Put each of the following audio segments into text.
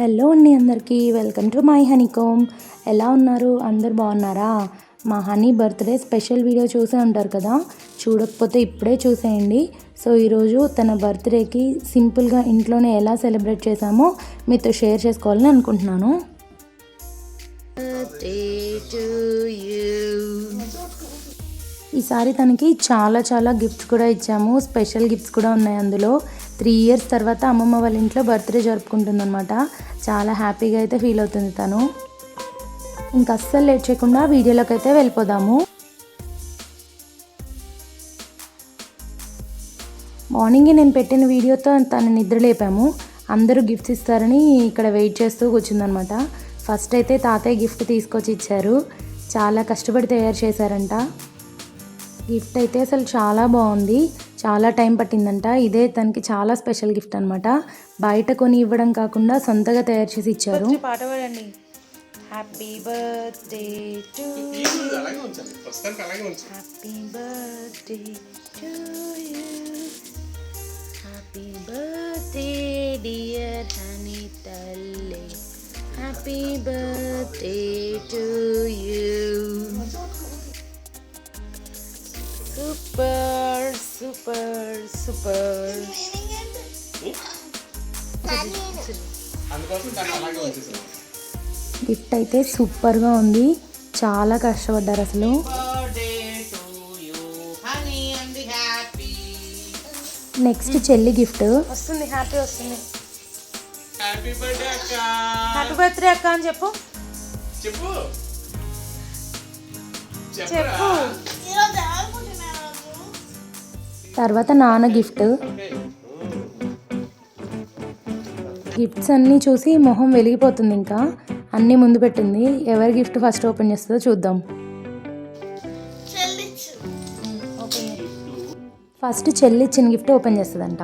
Hello అండి అందరికీ. Welcome to my honeycomb. ఎలా ఉన్నారు? అందరు బాగున్నారా? మా హనీ బర్త్డే స్పెషల్ వీడియో చూసే ఉంటారు కదా? చూడకపోతే ఇప్పుడే చూసేయండి. సో ఈరోజు తన బర్త్డేకి సింపుల్గా ఇంట్లోనే ఎలా సెలబ్రేట్ చేశామో మీతో షేర్ చేసుకోవాలని అనుకుంటున్నాను. ఈసారి తనకి చాలా చాలా గిఫ్ట్స్ కూడా ఇచ్చాము. స్పెషల్ గిఫ్ట్స్ కూడా ఉన్నాయి అందులో. త్రీ ఇయర్స్ తర్వాత అమ్మమ్మ వాళ్ళ ఇంట్లో బర్త్డే జరుపుకుంటుంది అనమాట చాలా హ్యాపీగా అయితే ఫీల్ అవుతుంది తను. ఇంక అస్సలు లేట్ చేయకుండా వీడియోలోకి అయితే వెళ్ళిపోదాము. మార్నింగే నేను పెట్టిన వీడియోతో తను నిద్ర లేపాము అందరూ గిఫ్ట్స్ ఇస్తారని ఇక్కడ వెయిట్ చేస్తూ కూర్చుందనమాట ఫస్ట్ అయితే తాతయ్య గిఫ్ట్ తీసుకొచ్చి ఇచ్చారు. చాలా కష్టపడి తయారు చేశారంట. గిఫ్ట్ అయితే అసలు చాలా బాగుంది. చాలా టైం పట్టిందంట. ఇదే తనకి చాలా స్పెషల్ గిఫ్ట్ అనమాట బయట కొని ఇవ్వడం కాకుండా సొంతగా తయారు చేసి ఇచ్చారు. పాట పాడండి. Happy birthday to happy birthday to you happy birthday dear Honey తల్లి happy birthday to you super super. ఉంచేసాను gift అయితే సూపర్గా ఉంది. చాలా కష్టపడ్డారు అసలు. Birthday to you Honey and happy next చెల్లి గిఫ్ట్. వస్తుంది హ్యాపీ వస్తుంది. హ్యాపీ బర్త్డే అక్క. హ్యాపీ బర్త్డే అక్క అని చెప్పు. చెప్పు. చెప్పు. తర్వాత నాన్న గిఫ్ట్. గిఫ్ట్స్ అన్నీ చూసి మొహం వెలిగిపోతుంది ఇంకా. అన్నీ ముందు పెట్టింది. ఎవరి గిఫ్ట్ ఫస్ట్ ఓపెన్ చేస్తుందో చూద్దాం. ఫస్ట్ చెల్లి ఇచ్చిన గిఫ్ట్ ఓపెన్ చేస్తుందంట.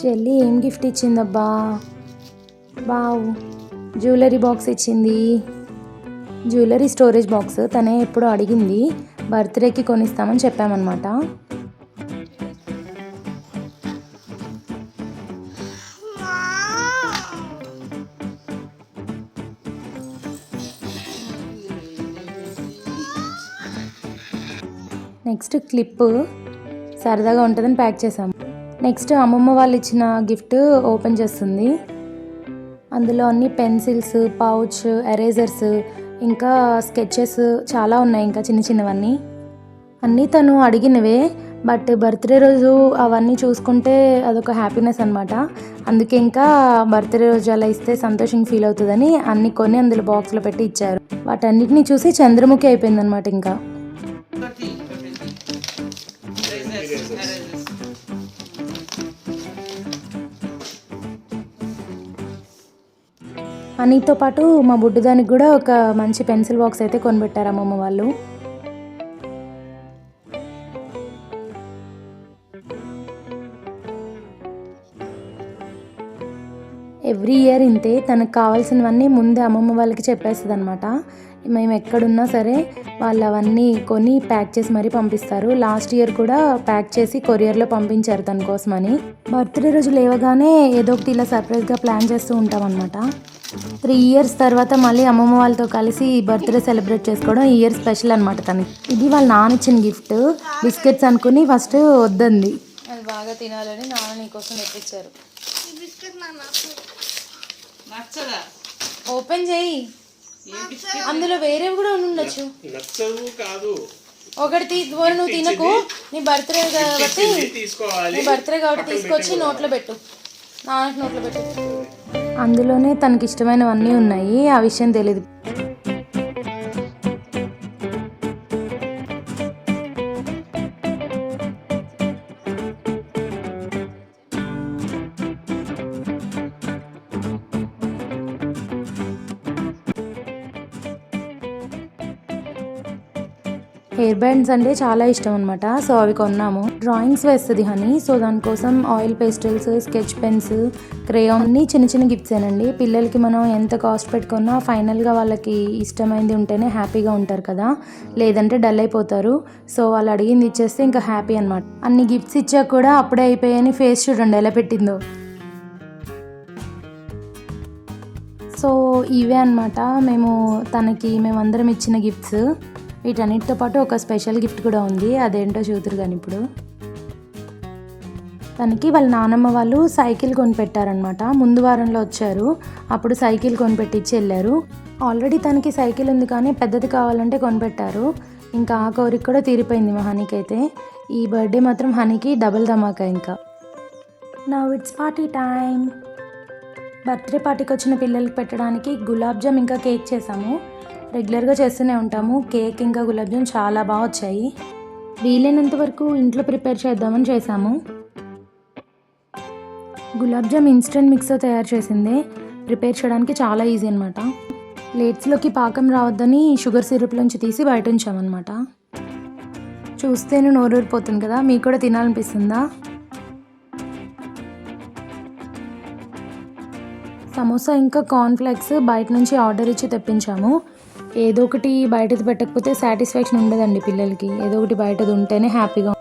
చెల్లి ఏం గిఫ్ట్ ఇచ్చిందబ్బా? బావు జ్యువెలరీ బాక్స్ ఇచ్చింది. జ్యువెలరీ స్టోరేజ్ బాక్స్ తనే ఎప్పుడో అడిగింది బర్త్డేకి కొనిస్తామని చెప్పామన్నమాట. నెక్స్ట్ క్లిప్ సరదాగా ఉంటుందని ప్యాక్ చేసాం నెక్స్ట్ అమ్మమ్మ వాళ్ళు ఇచ్చిన గిఫ్ట్ ఓపెన్ చేస్తుంది. అందులో అన్ని పెన్సిల్స్ పౌచ్ ఎరేజర్స్ ఇంకా స్కెచెస్ చాలా ఉన్నాయి ఇంకా చిన్న చిన్నవన్నీ. అన్నీ తను అడిగినవే బట్ బర్త్డే రోజు అవన్నీ చూసుకుంటే అదొక హ్యాపీనెస్ అనమాట అందుకే ఇంకా బర్త్డే రోజు అలా ఇస్తే సంతోషంగా ఫీల్ అవుతుందని అన్ని కొని అందులో బాక్స్లో పెట్టి ఇచ్చారు. వాటన్నిటిని చూసి చంద్రముఖి అయిపోయింది అనమాట ఇంకా అన్నిటితో పాటు మా బుడ్డుదానికి కూడా ఒక మంచి పెన్సిల్ బాక్స్ అయితే కొనిపెట్టారు అమ్మమ్మ వాళ్ళు. ఎవ్రీ ఇయర్ ఇంతే తనకు కావాల్సినవన్నీ ముందే అమ్మమ్మ వాళ్ళకి చెప్పేస్తుంది అనమాట మేము ఎక్కడున్నా సరే వాళ్ళు అవన్నీ కొని ప్యాక్ చేసి మరీ పంపిస్తారు. లాస్ట్ ఇయర్ కూడా ప్యాక్ చేసి కొరియర్లో పంపించారు తన కోసమని. బర్త్డే రోజు లేవగానే ఏదో ఒకటి ఇలా సర్ప్రైజ్గా ప్లాన్ చేస్తూ ఉంటాం అనమాట త్రీ ఇయర్స్ తర్వాత మళ్ళీ అమ్మమ్మ వాళ్ళతో కలిసి బర్త్డే సెలబ్రేట్ చేసుకోవడం ఈ ఇయర్ స్పెషల్ అనమాట తనకి. ఇది వాళ్ళ నాన్న ఇచ్చిన గిఫ్ట్. బిస్కెట్స్ అనుకుని ఫస్ట్ వద్దంది. అది బాగా తినాలని నాన్న నీకోసం తెప్పించారు. ఓపెన్ చేయి. అందులో వేరేవి కూడా ఉండి ఉండొచ్చు. నచ్చదు కాదు. ఒకటి తీ పోనీ నువ్వు తినకు నీ బర్త్డే కాబట్టి తీసుకోవాలి. నీ బర్త్డే కాబట్టి తీసుకొచ్చి నోట్లో పెట్టు. నాన్నకి నోట్లో పెట్టు. అందులోనే తనకి ఇష్టమైనవన్నీ ఉన్నాయి. ఆ విషయం తెలియదు హెయిర్ బ్యాండ్స్ అంటే చాలా ఇష్టం అనమాట సో అవి కొన్నాము. డ్రాయింగ్స్ వేస్తుంది హనీ సో దానికోసం oil pastels sketch pens crayon అన్ని చిన్న చిన్న గిఫ్ట్స్ ఏనండి. పిల్లలకి మనం ఎంత కాస్ట్ పెట్టుకున్నా ఫైనల్గా వాళ్ళకి ఇష్టమైంది ఉంటేనే హ్యాపీగా ఉంటారు కదా. లేదంటే డల్ అయిపోతారు. సో వాళ్ళు అడిగింది ఇచ్చేస్తే ఇంకా హ్యాపీ అనమాట అన్ని గిఫ్ట్స్ ఇచ్చాక కూడా అప్పుడే అయిపోయాయని ఫేస్ చూడండి ఎలా పెట్టిందో. సో ఇవే అనమాట మేము తనకి మేమందరం ఇచ్చిన గిఫ్ట్స్ వీటన్నిటితో పాటు ఒక స్పెషల్ గిఫ్ట్ కూడా ఉంది. అదేంటో చూతురు కానీ ఇప్పుడు. తనకి వాళ్ళ నానమ్మ వాళ్ళు సైకిల్ కొనిపెట్టారనమాట ముందు వారంలో వచ్చారు. అప్పుడు సైకిల్ కొనిపెట్టించి వెళ్ళారు. ఆల్రెడీ తనకి సైకిల్ ఉంది కానీ పెద్దది కావాలంటే కొనిపెట్టారు. ఇంకా ఆ కోరిక కూడా తీరిపోయింది మా హనీకి అయితే. ఈ బర్త్డే మాత్రం హనీకి డబుల్ ధమాకా ఇంకా. నా ఇట్స్ పార్టీ టైం బర్త్డే పార్టీకి వచ్చిన పిల్లలకి పెట్టడానికి గులాబ్ జామ్ ఇంకా కేక్ చేసాము రెగ్యులర్గా చేస్తూనే ఉంటాము. కేక్ ఇంకా గులాబ్జామ్ చాలా బాగా వచ్చాయి. వీలైనంత వరకు ఇంట్లో ప్రిపేర్ చేద్దామని చేశాము. గులాబ్జామ్ ఇన్స్టెంట్ మిక్స్తో తయారు చేసింది. ప్రిపేర్ చేయడానికి చాలా ఈజీ అనమాట ప్లేట్స్లోకి పాకం రావద్దని షుగర్ సిరప్లోంచి తీసి బయట ఉంచామన్నమాట. చూస్తేనే నోరూరిపోతుంది కదా. మీకు కూడా తినాలనిపిస్తుందా? సమోసా ఇంకా కార్న్ఫ్లెక్స్ బయట నుంచి ఆర్డర్ ఇచ్చి తెప్పించాము. ఏదో ఒకటి బయటది పెట్టకపోతే సాటిస్ఫాక్షన్ ఉండదండి పిల్లలకి. ఏదో ఒకటి బయటది ఉంటేనే హ్యాపీగా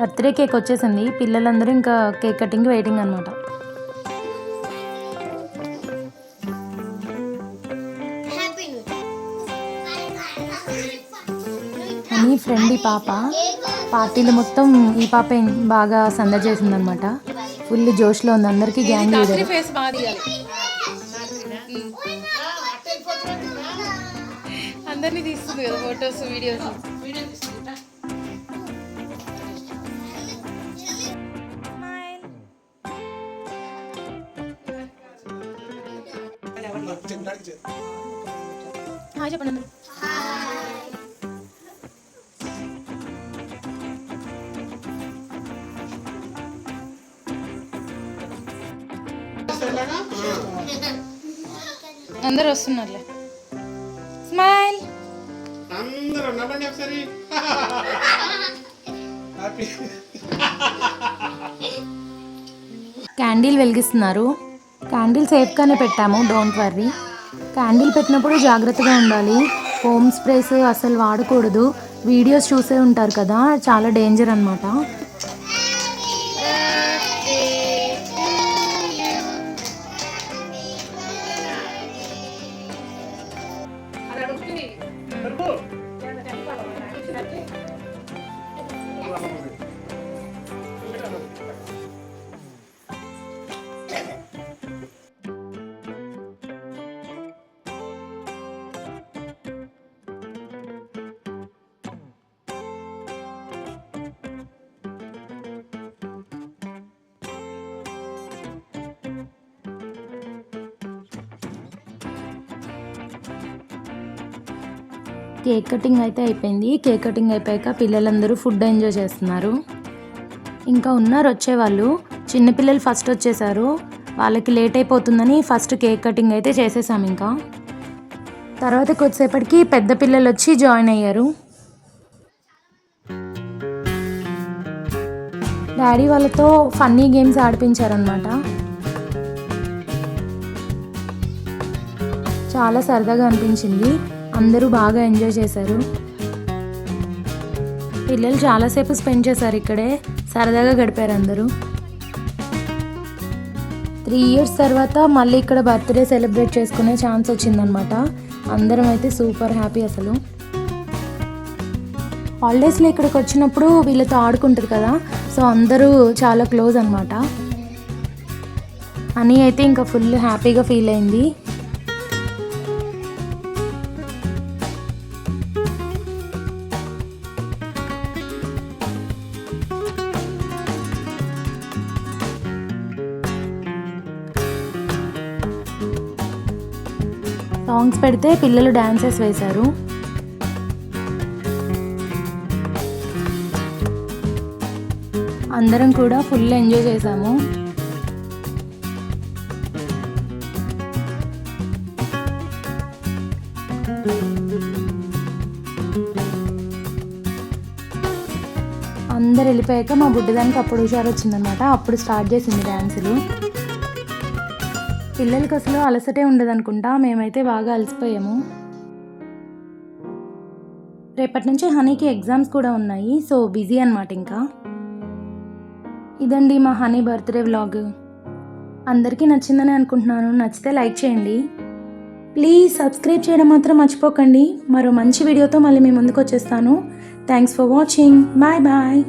బర్త్డే కేక్ వచ్చేసింది. పిల్లలందరూ ఇంకా కేక్ కటింగ్ వెయిటింగ్ అనమాట అని ఫ్రెండ్ ఈ పాప. పార్టీలు మొత్తం ఈ పాపే బాగా సందడి చేసిందనమాట ఫుల్ జోష్లో ఉంది అందరికీ గ్యాంగ్ లీడర్ ఫేస్ బాగా తీయాలి అందరినీ తీస్తుంది కదా ఫొటోస్ వీడియోస్ హాయ్ చెప్పండి అందరూ. వస్తున్నారులే. స్మైల్. అందరూ నవ్వండి ఒకసారి. హ్యాపీ క్యాండిల్ వెలిగిస్తున్నారు. క్యాండిల్ సేఫ్గానే పెట్టాము డోంట్ వర్రీ. క్యాండిల్ పెట్టినప్పుడు జాగ్రత్తగా ఉండాలి. హోమ్ స్ప్రేస్ అసలు వాడకూడదు. వీడియోస్ చూసే ఉంటారు కదా చాలా డేంజర్ అనమాట కేక్ కటింగ్ అయితే అయిపోయింది. కేక్ కటింగ్ అయిపోయాక పిల్లలందరూ ఫుడ్ ఎంజాయ్ చేస్తున్నారు. ఇంకా ఉన్నారు వచ్చేవాళ్ళు. చిన్నపిల్లలు ఫస్ట్ వచ్చేసారు. వాళ్ళకి లేట్ అయిపోతుందని ఫస్ట్ కేక్ కటింగ్ అయితే చేసేసాం ఇంకా. తర్వాత కొద్దిసేపటికి పెద్ద పిల్లలు వచ్చి జాయిన్ అయ్యారు. డాడీ వాళ్ళతో ఫన్నీ గేమ్స్ ఆడిపించారనమాట చాలా సరదాగా అనిపించింది. అందరూ బాగా ఎంజాయ్ చేశారు. పిల్లలు చాలాసేపు స్పెండ్ చేశారు ఇక్కడే. సరదాగా గడిపారు అందరూ. త్రీ ఇయర్స్ తర్వాత మళ్ళీ ఇక్కడ బర్త్డే సెలబ్రేట్ చేసుకునే ఛాన్స్ వచ్చిందనమాట అందరం అయితే సూపర్ హ్యాపీ అసలు. హాలిడేస్లో ఇక్కడికి వచ్చినప్పుడు వీళ్ళతో ఆడుకుంటుంది కదా. సో అందరూ చాలా క్లోజ్ అనమాట అని అయితే ఇంకా ఫుల్ హ్యాపీగా ఫీల్ అయింది. సాంగ్స్ పెడితే పిల్లలు డ్యాన్సెస్ వేశారు. అందరం కూడా ఫుల్ ఎంజాయ్ చేశాము. అందరు వెళ్ళిపోయాక మా బుడ్డదానికి అప్పుడు హుషారు వచ్చిందనమాట అప్పుడు స్టార్ట్ చేసింది డ్యాన్సులు పిల్లలకి అసలు అలసటే ఉండదనుకుంటా మేమైతే బాగా అలసిపోయాము. రేపటి నుంచి హనీకి ఎగ్జామ్స్ కూడా ఉన్నాయి సో బిజీ అనమాట ఇంకా. ఇదండి మా హనీ బర్త్డే వ్లాగ్. అందరికీ నచ్చిందని అనుకుంటున్నాను నచ్చితే లైక్ చేయండి. ప్లీజ్ సబ్స్క్రైబ్ చేయడం మాత్రం మర్చిపోకండి. మరో మంచి వీడియోతో మళ్ళీ మీ ముందుకు వచ్చేస్తాను. Thanks for watching. Bye bye.